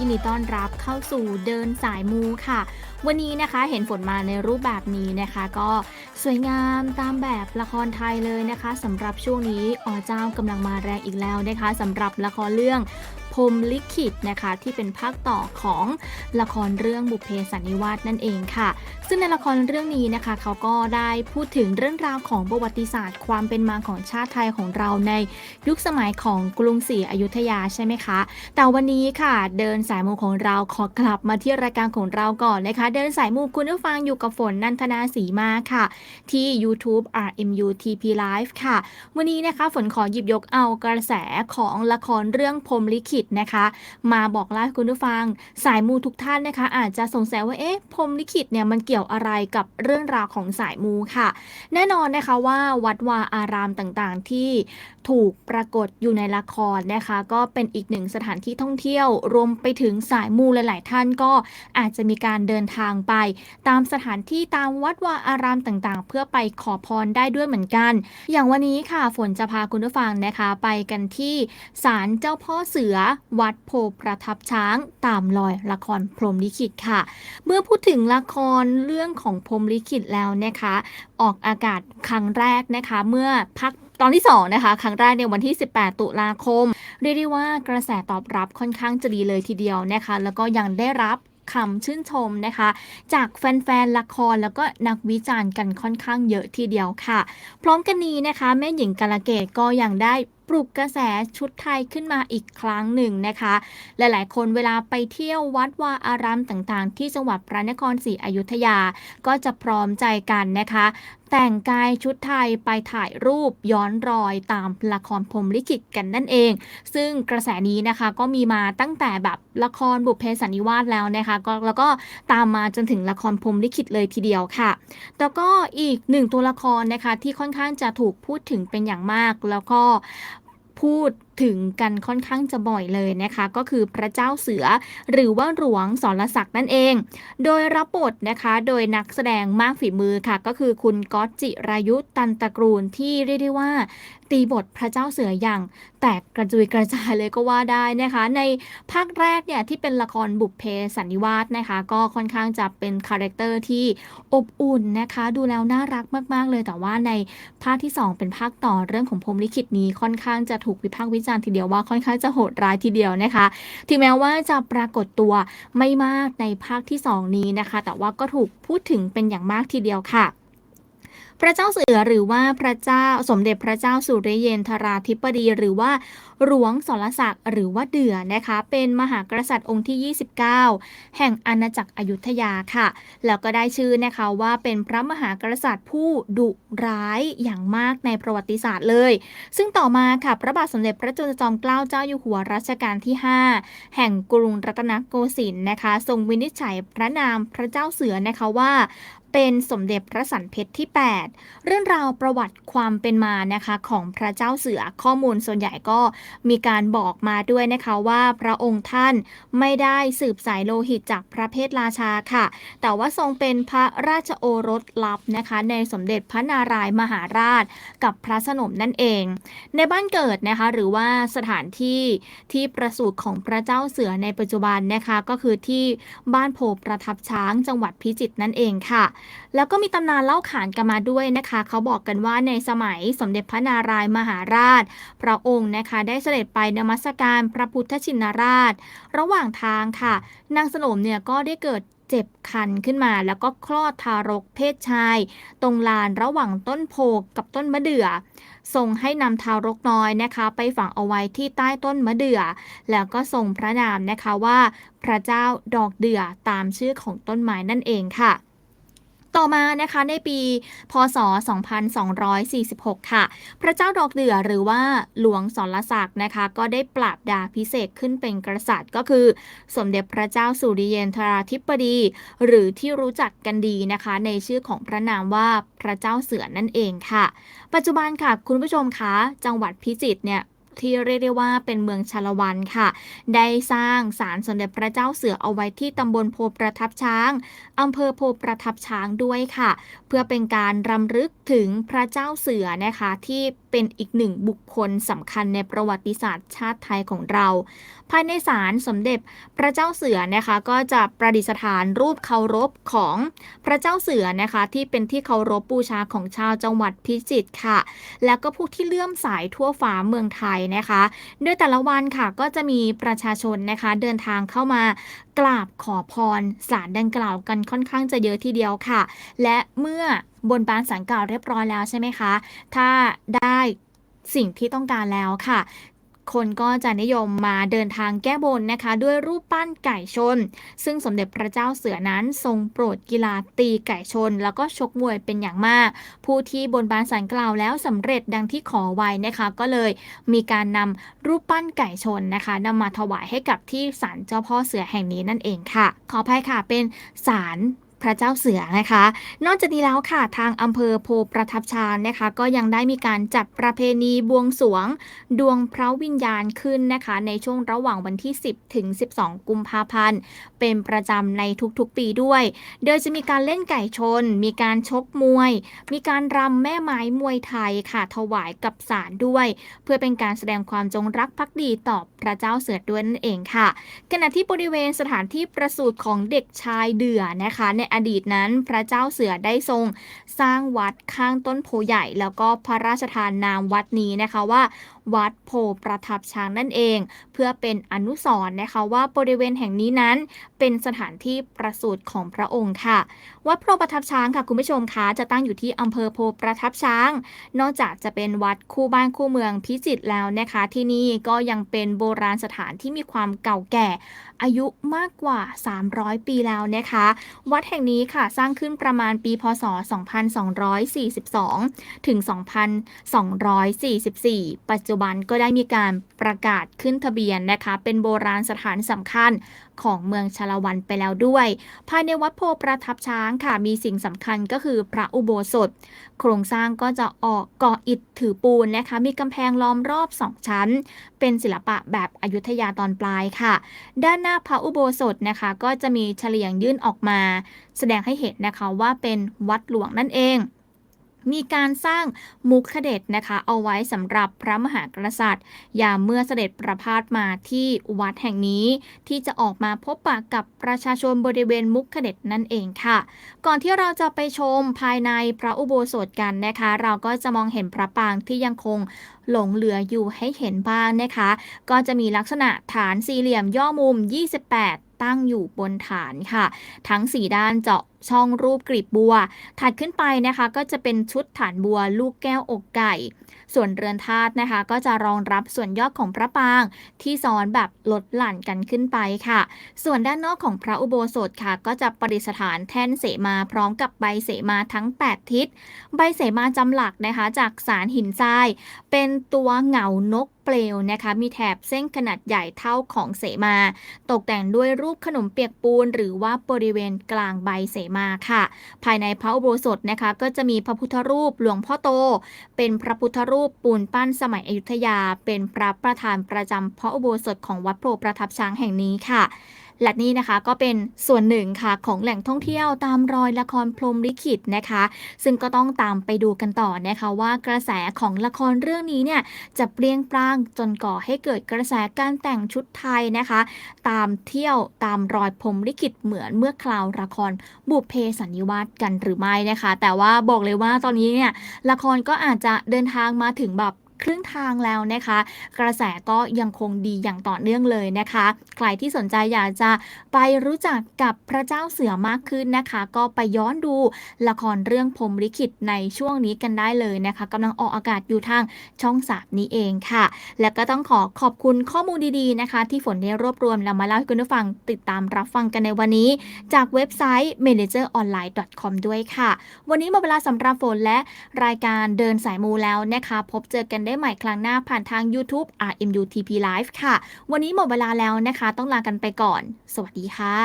ยินดีต้อนรับเข้าสู่เดินสายมูค่ะ วันนี้นะคะเห็นฝนมาในรูปแบบนี้นะคะ ก็สวยงามตามแบบละครไทยเลยนะคะสำหรับช่วงนี้อ๋อเจ้ากำลังมาแรงอีกแล้วนะคะสำหรับละครเรื่อง มลิขิตนะคะ ที่เป็นภาคต่อของละครเรื่องบุพเพสันนิวาสนั่นเองค่ะ ซึ่งในละครเรื่องนี้นะคะ เขาก็ได้พูดถึงเรื่องราวของประวัติศาสตร์ ความเป็นมาของชาติไทยของเราในยุคสมัยของกรุงศรีอยุธยาใช่ไหมคะ แต่วันนี้ค่ะ เดินสายมูของเราขอกลับมาที่รายการของเราก่อนนะคะ เดินสายมูคุณผู้ฟังอยู่กับฝนนันทนาสีมาค่ะ ที่ YouTube RMU TP Live ค่ะ วันนี้นะคะฝนขอหยิบยกเอากระแสของละครเรื่องพรมลิขิตนะคะ มาบอกเล่าให้คุณผู้ฟัง สายมูทุกท่านนะคะ อาจจะสงสัยว่าเอ๊ะพรมลิขิตเนี่ยมันเกี่ยวอะไรกับเรื่องราวของสายมูค่ะ แน่นอนนะคะว่าวัดวาอารามต่างๆ ที่ถูกปรากฏอยู่ในละครนะคะ ก็เป็นอีกหนึ่งสถานที่ท่องเที่ยว รวมไปถึงสายมูหลาย ๆ ท่านก็อาจจะมีการเดินทางไป ตามสถานที่ตามวัดวาอารามต่างๆ เพื่อไปขอพรได้ด้วยเหมือนกัน อย่างวันนี้ค่ะฝนจะพาคุณผู้ฟังนะคะ ไปกันที่ศาลเจ้าพ่อเสือวัดโพประทับช้างตามรอยละครพรมลิขิตค่ะ เมื่อพูดถึงละครเรื่องของพรมลิขิตแล้วนะคะ ออกอากาศครั้งแรกนะคะ เมื่อพักตอนที่2นะคะครั้งแรกในวันที่ 18 ตุลาคม เรียกได้ว่ากระแสตอบรับค่อนข้างจะดีเลยทีเดียวนะคะ แล้วก็ยังได้รับคำชื่นชมนะคะ จากแฟนๆ ละครแล้วก็นักวิจารณ์กันค่อนข้างเยอะทีเดียวค่ะ พร้อมกันนี้นะคะ แม่หญิงกาลเกตก็ยังได้ ปลุกกระแสชุดไทยขึ้นมาอีกครั้งหนึ่งนะคะ หลายๆ คนเวลาไปเที่ยววัดวาอารามต่างๆ ที่จังหวัดพระนครศรีอยุธยา ก็จะพร้อมใจกันนะคะ แต่งกายชุดไทยไปถ่ายรูปย้อนรอยตามละครพรมลิขิตกันนั่นเอง ซึ่งกระแสนี้นะคะก็มีมาตั้งแต่แบบละครบุพเพสันนิวาสแล้วนะคะก็แล้วก็ตามมาจนถึงละครพรมลิขิตเลยทีเดียวค่ะ แล้วก็อีกหนึ่งตัวละครนะคะที่ค่อนข้างจะถูกพูดถึงเป็นอย่างมาก แล้วก็ พูด ถึงกันค่อนข้างจะบ่อยเลยนะคะ ก็คือพระเจ้าเสือหรือว่าหลวงสรศักดิ์นั่นเอง โดยรับบทนะคะโดยนักแสดงมากฝีมือค่ะ ก็คือคุณก๊อตจิรายุตันตะกรูลที่เรียกได้ว่า ตีบทพระเจ้าเสืออย่าง แตกกระจุยกระจายเลยก็ว่าได้นะคะ ในภาคแรกเนี่ยที่เป็นละครบุพเพสันนิวาสนะคะ ก็ค่อนข้างจะเป็นคาแรคเตอร์ที่อบอุ่นนะคะ ดูแล้วน่ารักมาก ๆ เลยแต่ว่าในภาคที่ 2 เป็นภาคต่อเรื่องของพรมลิขิตนี้ค่อนข้างจะถูกวิพากษ์วิจารณ์ทีเดียวว่าค่อนข้างจะโหดร้ายทีเดียวนะคะ ถึงแม้ว่าจะปรากฏตัวไม่มากในภาคที่ 2 นี้นะคะ แต่ว่าก็ถูกพูดถึงเป็นอย่างมากทีเดียวค่ะ พระเจ้าเสือหรือว่าพระเจ้าสมเด็จพระเจ้าสุริเยนทราธิปดี หรือว่าหลวงสรศักดิ์หรือว่าเดือนะคะ เป็นมหากษัตริย์องค์ที่ 29 แห่งอาณาจักรอยุธยาค่ะ แล้วก็ได้ชื่อนะคะว่าเป็นพระมหากษัตริย์ผู้ดุร้ายอย่างมากในประวัติศาสตร์เลย ซึ่งต่อมาค่ะพระบาทสมเด็จพระจุลจอมเกล้าเจ้าอยู่หัวรัชกาลที่ 5 แห่งกรุงรัตนโกสินทร์นะคะ ทรงวินิจฉัยพระนามพระเจ้าเสือนะคะว่าเป็นสมเด็จพระสันเพชรที่ 8 เรื่องราวประวัติความเป็นมานะคะของพระเจ้าเสือข้อมูลส่วนใหญ่ก็มีการบอกมาด้วยนะคะว่าพระองค์ท่านไม่ได้สืบสายโลหิตจากพระเพทราชาค่ะ แต่ว่าทรงเป็นพระราชโอรสลับนะคะในสมเด็จพระนารายมหาราช กับพระสนมนั่นเอง ในบ้านเกิดนะคะหรือว่าสถานที่ที่ประสูติของพระเจ้าเสือในปัจจุบันนะคะก็คือที่บ้านโพประทับช้างจังหวัดพิจิตรนั่นเองค่ะแล้วก็มีตำนานเล่าขานกันมาด้วยนะคะ เขาบอกกันว่าในสมัยสมเด็จพระนารายณ์มหาราช พระองค์นะคะได้เสด็จไปนมัสการพระพุทธชินราช ระหว่างทางค่ะ นางสนมเนี่ยก็ได้เกิดเจ็บคันขึ้นมาแล้วก็คลอดทารกเพศชาย ตรงลานระหว่างต้นโพกับต้นมะเดื่อทรงให้นำทารกน้อยนะคะ ไปฝังเอาไว้ที่ใต้ต้นมะเดื่อ แล้วก็ทรงพระนามนะคะว่า พระเจ้าดอกเดื่อตามชื่อของต้นไม้นั่นเองค่ะ ต่อมานะคะในปี พศ 2246 ค่ะ พระเจ้าดอกเดือหรือว่าหลวงสรศักดิ์นะคะ ก็ได้ปราบดาพิเศษขึ้นเป็นกษัตริย์ก็คือ สมเด็จพระเจ้าสุริเยนทราธิปดี หรือที่รู้จักกันดีนะคะ ในชื่อของพระนามว่าพระเจ้าเสือนั่นเองค่ะ ปัจจุบันค่ะคุณผู้ชมคะจังหวัดพิจิตรเนี่ย ที่เรียกได้ว่าเป็นเมืองชาละวันค่ะ ได้สร้างศาลสมเด็จพระเจ้าเสือเอาไว้ที่ตำบลโพประทับช้างอำเภอโพประทับช้างด้วยค่ะ เพื่อเป็นการรำลึกถึงพระเจ้าเสือนะคะที่เป็นอีกหนึ่งบุคคลสำคัญในประวัติศาสตร์ชาติไทยของเรา ภายในศาลสมเด็จพระเจ้าเสือนะคะ ก็จะประดิษฐานรูปเคารพของพระเจ้าเสือนะคะ ที่เป็นที่เคารพบูชาของชาวจังหวัดพิจิตรค่ะ แล้วก็ผู้ที่เลื่อมสายทั่วฟ้าเมืองไทยนะคะ โดยแต่ละวันค่ะก็จะมีประชาชนนะคะเดินทางเข้ามากราบขอพรสารดังกล่าวกันค่อนข้างจะเยอะทีเดียวค่ะ และเมื่อบนบานสารกล่าวเรียบร้อยแล้วใช่ไหมคะ ถ้าได้สิ่งที่ต้องการแล้วค่ะ คนก็จะนิยมมาเดินทางแก้บนนะคะ ด้วยรูปปั้นไก่ชน ซึ่งสมเด็จพระเจ้าเสือนั้นทรงโปรดกีฬาตีไก่ชน แล้วก็ชกมวยเป็นอย่างมาก ผู้ที่บนบานสารกล่าวแล้วสำเร็จดังที่ขอไว้นะคะ ก็เลยมีการนำรูปปั้นไก่ชนนะคะนำมาถวายให้กับที่ศาลเจ้าพ่อเสือแห่งนี้นั่นเองค่ะ ขออภัยค่ะเป็นศาล พระเจ้าเสือนะคะ นอกจากนี้แล้วค่ะทางอำเภอโพประทับชานนะคะ ก็ยังได้มีการจัดประเพณีบวงสวง ดวงพระวิญญาณขึ้นนะคะ ในช่วงระหว่างวันที่ 10 ถึง 12 กุมภาพันธ์ เป็นประจำในทุกๆปีด้วย โดยจะมีการเล่นไก่ชน มีการชกมวย มีการรำแม่ไม้มวยไทยค่ะ ถวายกับศาลด้วย เพื่อเป็นการแสดงความจงรักภักดีต่อพระเจ้าเสือด้วยนั่นเองค่ะ ขณะที่บริเวณสถานที่ประสูติของเด็กชายเดือนะคะในอดีตนั้น พระเจ้าเสือได้ทรงสร้างวัดข้างต้นโพใหญ่ แล้วก็พระราชทานนามวัดนี้นะคะว่า วัดโพประทับช้างนั่นเอง เพื่อเป็นอนุสรณ์นะคะว่าบริเวณแห่งนี้นั้น เป็นสถานที่ประสูติของพระองค์ค่ะ วัดโพประทับช้างค่ะคุณผู้ชมคะจะตั้งอยู่ที่อำเภอโพประทับช้าง นอกจากจะเป็นวัดคู่บ้านคู่เมืองพิจิตรแล้วนะคะ ที่นี่ก็ยังเป็นโบราณสถานที่มีความเก่าแก่ อายุมากกว่า 300 ปีแล้วนะคะ วัดแห่งนี้ค่ะสร้างขึ้นประมาณปีพศ 2242 ถึง 2244 ปัจจุบันก็ได้มีการประกาศขึ้นทะเบียนนะคะ เป็นโบราณสถานสำคัญของเมืองชาละวันไปแล้วด้วย ภายในวัดโพประทับช้างค่ะมีสิ่งสำคัญก็คือพระอุโบสถ โครงสร้างก็จะออกก่ออิฐถือปูนนะคะ มีกำแพงล้อมรอบสองชั้น เป็นศิลปะแบบอยุธยาตอนปลายค่ะ ด้านหน้าพระอุโบสถนะคะ ก็จะมีเฉลียงยื่นออกมา แสดงให้เห็นนะคะว่าเป็นวัดหลวงนั่นเอง มีการสร้างมุขเดชนะคะ เอาไว้สำหรับพระมหากษัตริย์ ยามเมื่อเสด็จประพาสมาที่วัดแห่งนี้ ที่จะออกมาพบปะกับประชาชนบริเวณมุขเดชนั่นเองค่ะ ก่อนที่เราจะไปชมภายในพระอุโบสถกันนะคะ เราก็จะมองเห็นพระปางที่ยังคงหลงเหลืออยู่ให้เห็นบ้างนะคะ ก็จะมีลักษณะฐานสี่เหลี่ยมย่อมุม 28 ตั้งอยู่บนฐานค่ะ ทั้ง 4 ด้านเจาะช่องรูปกลีบบัว ถัดขึ้นไปนะคะ ก็จะเป็นชุดฐานบัว ลูกแก้วอกไก่ ส่วนเรือนธาตุนะคะ ก็จะรองรับส่วนยอดของพระปาง ที่ซ้อนแบบลดหลั่นกันขึ้นไปค่ะ ส่วนด้านนอกของพระอุโบสถค่ะ ก็จะประดิษฐานแท่นเสมาพร้อมกับใบเสมาทั้ง 8 ทิศ ใบเสมาจำหลักนะคะ จากสารหินทราย เป็นตัวเหงานกเปลวนะคะ มีแถบเส้นขนาดใหญ่เท่าของเสมา ตกแต่งด้วยรูปขนมเปียกปูน หรือว่าบริเวณกลางใบเสมาค่ะ ภายในพระอุโบสถนะคะก็จะมีพระพุทธรูปหลวงพ่อโต เป็นพระพุทธรูปปูนปั้นสมัยอยุธยา เป็นพระประธานประจำพระอุโบสถของวัดโพประทับช้างแห่งนี้ค่ะ และนี่นะคะก็เป็นส่วนหนึ่งค่ะของแหล่งท่องเที่ยวตามรอยละครพรมลิขิตนะคะ ซึ่งก็ต้องตามไปดูกันต่อนะคะว่ากระแสของละครเรื่องนี้เนี่ยจะเปรี้ยงปร้างจนก่อให้เกิดกระแสการแต่งชุดไทยนะคะ ตามเที่ยวตามรอยพรมลิขิตเหมือนเมื่อคราวละครบุพเพสันนิวาสกันหรือไม่นะคะ แต่ว่าบอกเลยว่าตอนนี้เนี่ยละครก็อาจจะเดินทางมาถึงแบบ ครึ่งทางแล้วนะคะ กระแสก็ยังคงดีอย่างต่อเนื่องเลยนะคะ ใครที่สนใจอยากจะไปรู้จักกับพระเจ้าเสือมากขึ้นนะคะ ก็ไปย้อนดูละครเรื่องพรมลิขิตในช่วงนี้กันได้เลยนะคะกำลังออกอากาศอยู่ทางช่องสามนี้เองค่ะ และก็ต้องขอขอบคุณข้อมูลดีๆนะคะ ที่ฝนได้รวบรวมแล้วมาเล่าให้คุณผู้ฟังติดตามรับฟังกันในวันนี้ จากเว็บไซต์ manageronline.com ด้วยค่ะ วันนี้หมดเวลาสำหรับฝนและรายการเดินสายมูแล้วนะคะ พบเจอกันได้ใหม่ครั้งหน้าผ่านทาง YouTube RMUTP Live ค่ะ วันนี้หมดเวลาแล้วนะคะ ต้องลากันไปก่อน สวัสดีค่ะ